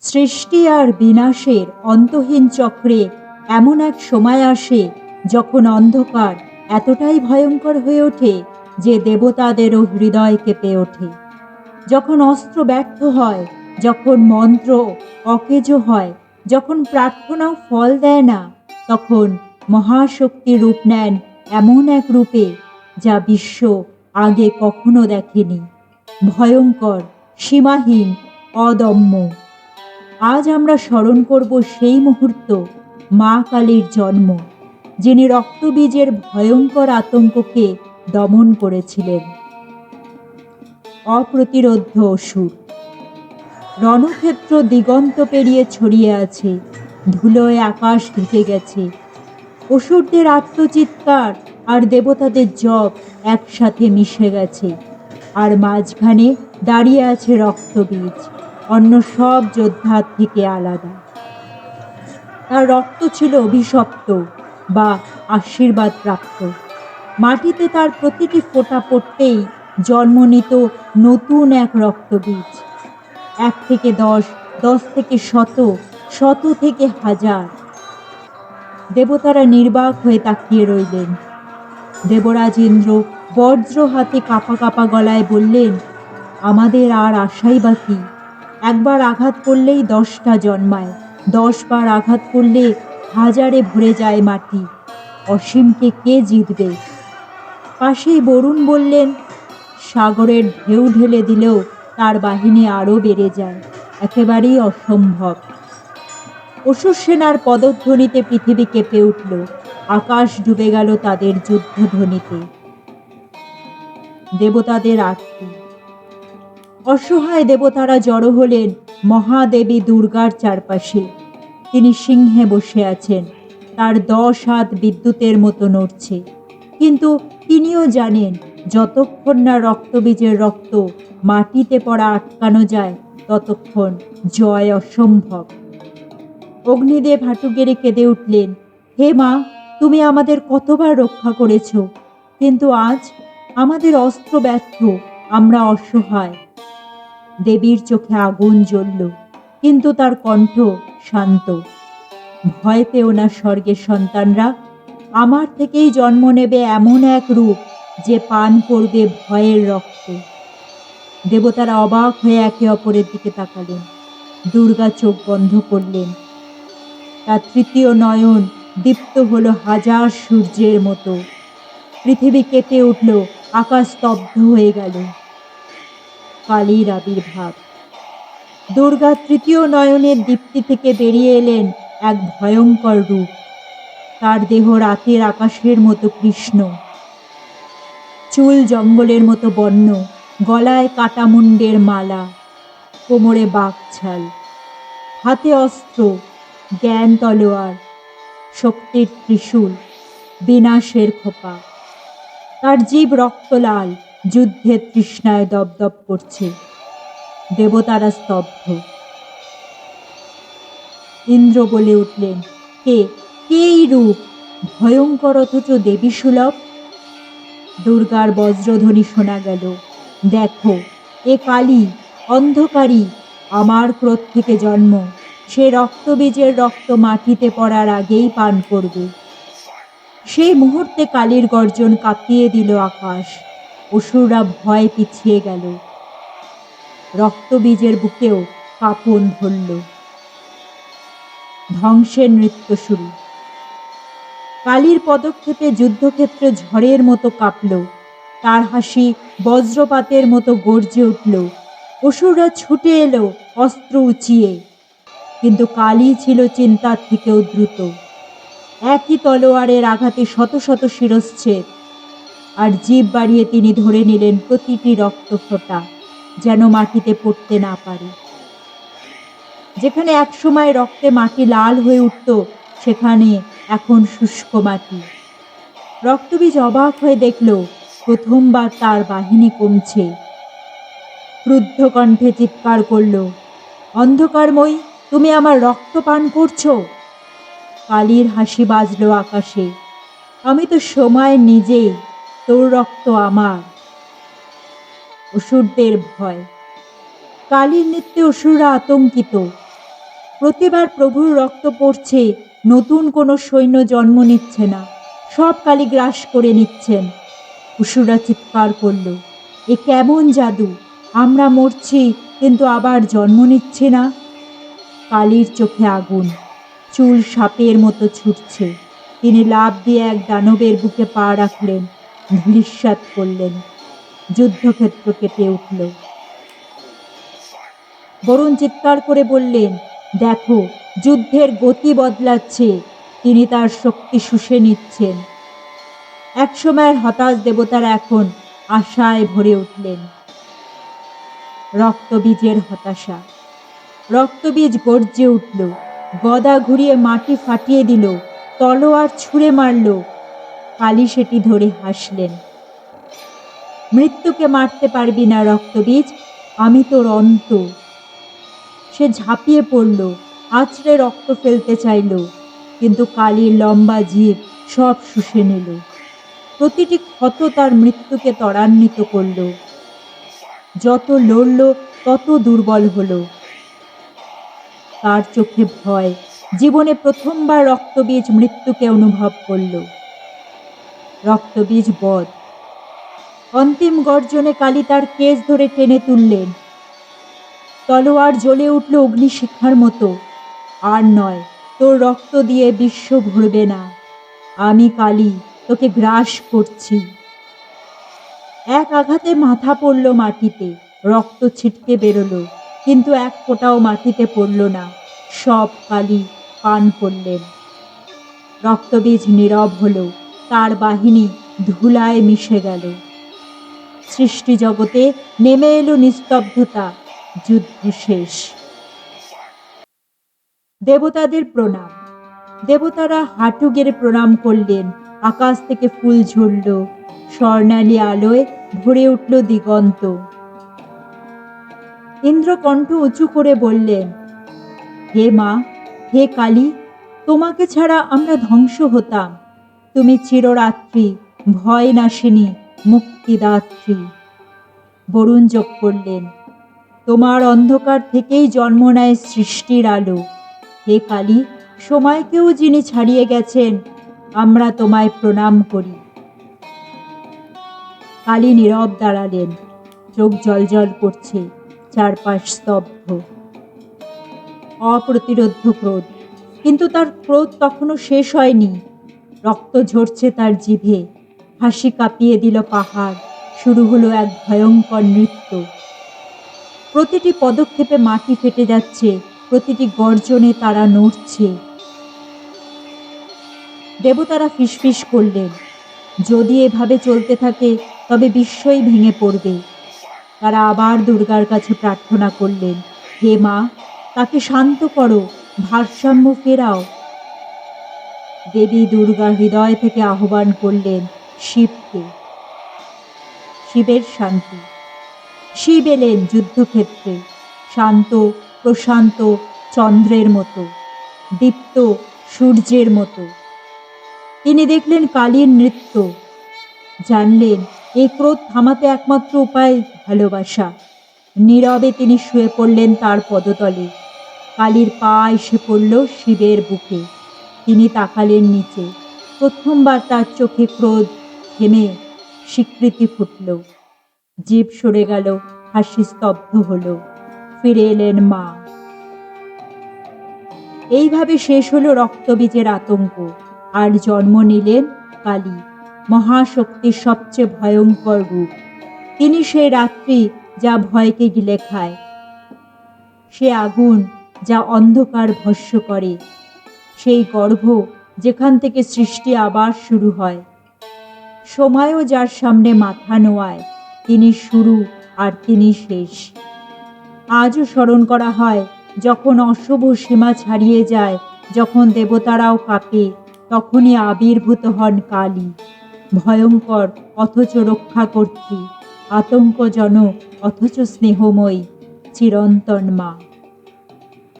সৃষ্টি আর বিনাশের অন্তহীন চক্রে এমন এক সময় আসে যখন অন্ধকার এতটাই ভয়ঙ্কর হয়ে ওঠে যে দেবতাদেরও হৃদয় কেঁপে ওঠে। যখন অস্ত্র ব্যর্থ হয়, যখন মন্ত্র অকেজ হয়, যখন প্রার্থনাও ফল দেয় না, তখন মহাশক্তি রূপ নেন এমন এক রূপে যা বিশ্ব আগে কখনো দেখেনি। ভয়ঙ্কর, সীমাহীন, অদম্য। আজ আমরা স্মরণ করব সেই মুহূর্ত, মা কালীর জন্ম, যিনি রক্তবীজের ভয়ঙ্কর আতঙ্ককে দমন করেছিলেন। অপ্রতিরোধ্য অসুর। রণক্ষেত্র দিগন্ত পেরিয়ে ছড়িয়ে আছে, ধুলোয় আকাশ ঢেকে গেছে। অসুরদের আত্মচিৎকার আর দেবতাদের জপ একসাথে মিশে গেছে, আর মাঝখানে দাঁড়িয়ে আছে রক্তবীজ। অন্য সব যোদ্ধার থেকে আলাদা। তার রক্ত ছিল অভিশপ্ত বা আশীর্বাদ প্রাপ্ত মাটিতে তার প্রতিটি ফোঁটা পড়তেই জন্ম নিত নতুন এক রক্তবীজ। এক থেকে দশ দশ থেকে শত শত থেকে হাজার। দেবতারা নির্বাক হয়ে তাকিয়ে রইলেন। দেবরাজ ইন্দ্র বজ্র হাতে কাপা কাপা গলায় বললেন, আমাদের আর আশাই বাকি একবার আঘাত করলেই দশটা জন্মায়। দশ বার আঘাত করলে হাজারে ভরে যায় মাটি। অসীমকে কে জিতবে? পাশেই বরুণ বললেন, সাগরের ঢেউ ঢেলে দিলেও তার বাহিনী আরও বেড়ে যায়। একেবারেই অসম্ভব। অসুর সেনার পদধ্বনিতে পৃথিবী কেঁপে উঠল। আকাশ ডুবে গেল তাদের যুদ্ধধ্বনিতে। দেবতাদের আরতি। অসহায় দেবতারা জড়ো হলেন মহাদেবী দুর্গার চারপাশে। তিনি সিংহে বসে আছেন, তার দশ হাত বিদ্যুতের মতো নড়ছে। কিন্তু তিনিও জানেন, যতক্ষণ না রক্তবীজের রক্ত মাটিতে পড়া আটকানো যায়, ততক্ষণ জয় অসম্ভব। অগ্নিদেব হাঁটু গেড়ে কেঁদে উঠলেন, হে মা, তুমি আমাদের কতবার রক্ষা করেছ, কিন্তু আজ আমাদের অস্ত্র ব্যর্থ, আমরা অসহায়। দেবীর চোখে আগুন জ্বলল, কিন্তু তার কণ্ঠ শান্ত। ভয় পেও না স্বর্গের সন্তানরা, আমার থেকেই জন্ম নেবে এমন এক রূপ যে পান করবে ভয়ের রক্ত। দেবতারা অবাক হয়ে একে অপরের দিকে তাকালেন, দুর্গা চোখ বন্ধ করলেন। তার তৃতীয় নয়ন দীপ্ত হল হাজার সূর্যের মতো। পৃথিবী কেটে উঠল, আকাশ স্তব্ধ হয়ে গেল। কালীর আবির্ভাব দুর্গা তৃতীয় নয়নের দীপ্তি থেকে বেরিয়ে এলেন এক ভয়ঙ্কর রূপ। তার দেহ রাতের আকাশের মতো কৃষ্ণ। চুল জঙ্গলের মতো বন্য গলায় কাটামুন্ডের মালা, কোমরে বাঘছাল হাতে অস্ত্র, জ্ঞান তলোয়ার, শক্তির ত্রিশূল, বিনাশের খোপা। তার জীব রক্তলাল যুদ্ধের তৃষ্ণায় দপদপ করছে। দেবতারা স্তব্ধ। ইন্দ্র বলে উঠলেন, কে? কে এই রূপ? ভয়ঙ্কর অথচ দেবী সুলভ? দুর্গার বজ্রধ্বনি শোনা গেল, দেখো, এ কালী, অন্ধকারী, আমার ক্রোধ থেকে জন্ম। সে রক্তবীজের রক্ত মাটিতে পড়ার আগেই পান করবে। সেই মুহূর্তে কালীর গর্জন কাঁপিয়ে দিল আকাশ। অসুররা ভয় পিছিয়ে গেল। রক্তবীজের বুকেও কাঁপন ধরল। ধ্বংসের নৃত্য শুরু। কালীর পদক্ষেপে যুদ্ধক্ষেত্রে ঝড়ের মতো কাঁপল। তার হাসি বজ্রপাতের মতো গর্জে উঠল। অসুররা ছুটে এলো অস্ত্র উঁচিয়ে। কিন্তু কালী ছিল চিন্তার থেকেও দ্রুত। একই তলোয়ারের আঘাতে শত শত শিরশ্ছেদ। আর জীব বাড়িয়ে তিনি ধরে নিলেন প্রতিটি রক্ত ফোঁটা যেন মাটিতে পড়তে না পারে। যেখানে একসময় রক্তে মাটি লাল হয়ে উঠত, সেখানে এখন শুষ্ক মাটি। রক্তবীজ অবাক হয়ে দেখল, প্রথমবার তার বাহিনী কমছে। ক্রুদ্ধ কণ্ঠে চিৎকার করল, অন্ধকারময়ী, তুমি আমার রক্ত পান করছ? কালির হাসি বাজলো আকাশে। আমি তো সময় নিজেই তোর রক্ত আমার। অসুরদের ভয়। কালীর নৃত্যে অসুররা আতঙ্কিত। প্রতিবার প্রভুর রক্ত পড়ছে, নতুন কোনো সৈন্য জন্ম নিচ্ছে না। সব কালি গ্রাস করে নিচ্ছেন। অসুররা চিৎকার করল, এ কেমন জাদু? আমরা মরছি, কিন্তু আবার জন্ম নিচ্ছে না? কালির চোখে আগুন, চুল সাপের মতো ছুটছে। তিনি লাভ দিয়ে এক দানবের বুকে পা রাখলেন। ধূলিস্বাত করলেন যুদ্ধক্ষেত্র কেঁপে উঠল। বরুণ চিৎকার করে বললেন, দেখো, যুদ্ধের গতি বদলাচ্ছে। তিনি তার শক্তি শুষে নিচ্ছেন। একসময়ের হতাশ দেবতারা এখন আশায় ভরে উঠলেন। রক্তবীজের হতাশা। রক্তবীজ গর্জে উঠল। গদা ঘুরিয়ে মাটি ফাটিয়ে দিল। তলোয়ার ছুঁড়ে মারল। কালী সেটি ধরে হাসলেন। মৃত্যুকে মারতে পারবি না রক্তবীজ, আমি তোর অন্ত। সে ঝাঁপিয়ে পড়ল, আছড়ে রক্ত ফেলতে চাইল, কিন্তু কালীর লম্বা জিভ সব শুষে নিল। প্রতিটি ক্ষত তার মৃত্যুকে ত্বরান্বিত করল। যত লড়ল, তত দুর্বল হলো। তার চোখে ভয়, জীবনে প্রথমবার রক্তবীজ মৃত্যুকে অনুভব করল। রক্তবীজ বধ। অন্তিম গর্জনে কালী তার কেস ধরে টেনে তুললেন। তলোয়ার জ্বলে উঠল অগ্নিশিখার মতো। আর নয়, তোর রক্ত দিয়ে বিশ্ব ভরবে না। আমি কালী, তোকে গ্রাস করছি। এক আঘাতে মাথা পড়ল মাটিতে। রক্ত ছিটকে বেরোলো, কিন্তু এক ফোঁটাও মাটিতে পড়ল না। সব কালি পান করলেন। রক্তবীজ নীরব হলো। তার বাহিনী ধুলায় মিশে গেল। সৃষ্টি জগতে নেমে এলো নিস্তব্ধতা, যুদ্ধ শেষ। দেবতাদের প্রণাম। দেবতারা হাঁটু গেড়ে প্রণাম করলেন। আকাশ থেকে ফুল ঝরল। স্বর্ণালী আলোয় ভরে উঠল দিগন্ত। ইন্দ্র কণ্ঠ উঁচু করে বললেন, হে মা, হে কালী, তোমাকে ছাড়া আমরা ধ্বংস হতাম। তুমি চিররাত্রি ভয় নাশিনী, মুক্তিদাত্রী। বরুণ যোগ করলেন, তোমার অন্ধকার থেকেই জন্ম নেয় সৃষ্টির আলো। হে কালী সময়কেও যিনি ছাড়িয়ে গেছেন, আমরা তোমায় প্রণাম করি। কালী নীরব দাঁড়ালেন, চোখ জলজল করছে, চারপাশ স্তব্ধ। অপ্রতিরোধ্য ক্রোধ, কিন্তু তার ক্রোধ তখনও শেষ হয়নি। রক্ত ঝরছে তার জিভে। হাসি কাঁপিয়ে দিল পাহাড়। শুরু হলো এক ভয়ঙ্কর নৃত্য। প্রতিটি পদক্ষেপে মাটি ফেটে যাচ্ছে, প্রতিটি গর্জনে তারা নড়ছে। দেবতারা ফিসফিস করলেন। যদি এভাবে চলতে থাকে, তবে বিশ্বই ভেঙে পড়বে। তারা আবার দুর্গার কাছে প্রার্থনা করলেন, হে মা, তাকে শান্ত করো, ভারসাম্য ফেরাও। দেবী দুর্গা হৃদয় থেকে আহ্বান করলেন শিবকে। শিবের শান্তি। শিব এলেন যুদ্ধক্ষেত্রে, শান্ত, প্রশান্ত, চন্দ্রের মতো, দীপ্ত, সূর্যের মতো। তিনি দেখলেন কালীর নৃত্য। জানলেন, এই ক্রোধ থামাতে একমাত্র উপায় ভালোবাসা। নীরবে তিনি শুয়ে পড়লেন তার পদতলে। কালীর পা এসে পড়ল শিবের বুকে। তিনি তাকালেন নিচে। প্রথমবার তার চোখে ক্রোধ থেমে স্বীকৃতি ফুটল। জীব সরে গেল, হাসি স্তব্ধ হলো। ফিরে এলেন মা। এইভাবে শেষ হলো রক্তবীজের আতঙ্ক। আর জন্ম নিলেন কালী, মহাশক্তির সবচেয়ে ভয়ঙ্কর রূপ। তিনি সেই রাত্রি যা ভয়কে গিলে খায়। সে আগুন যা অন্ধকার ভস্য করে। সেই গর্ভ যেখান থেকে সৃষ্টি আবার শুরু হয়। সময়ও যার সামনে মাথা নোয়ায়, তিনি শুরু আর তিনি শেষ। আজও স্মরণ করা হয়, যখন অশুভ সীমা ছাড়িয়ে যায়, যখন দেবতারাও কাঁপে, তখনই আবির্ভূত হন কালী। ভয়ঙ্কর, অথচ রক্ষা কর্ত্রী আতঙ্কজনক, অথচ স্নেহময়ী, চিরন্তন মা।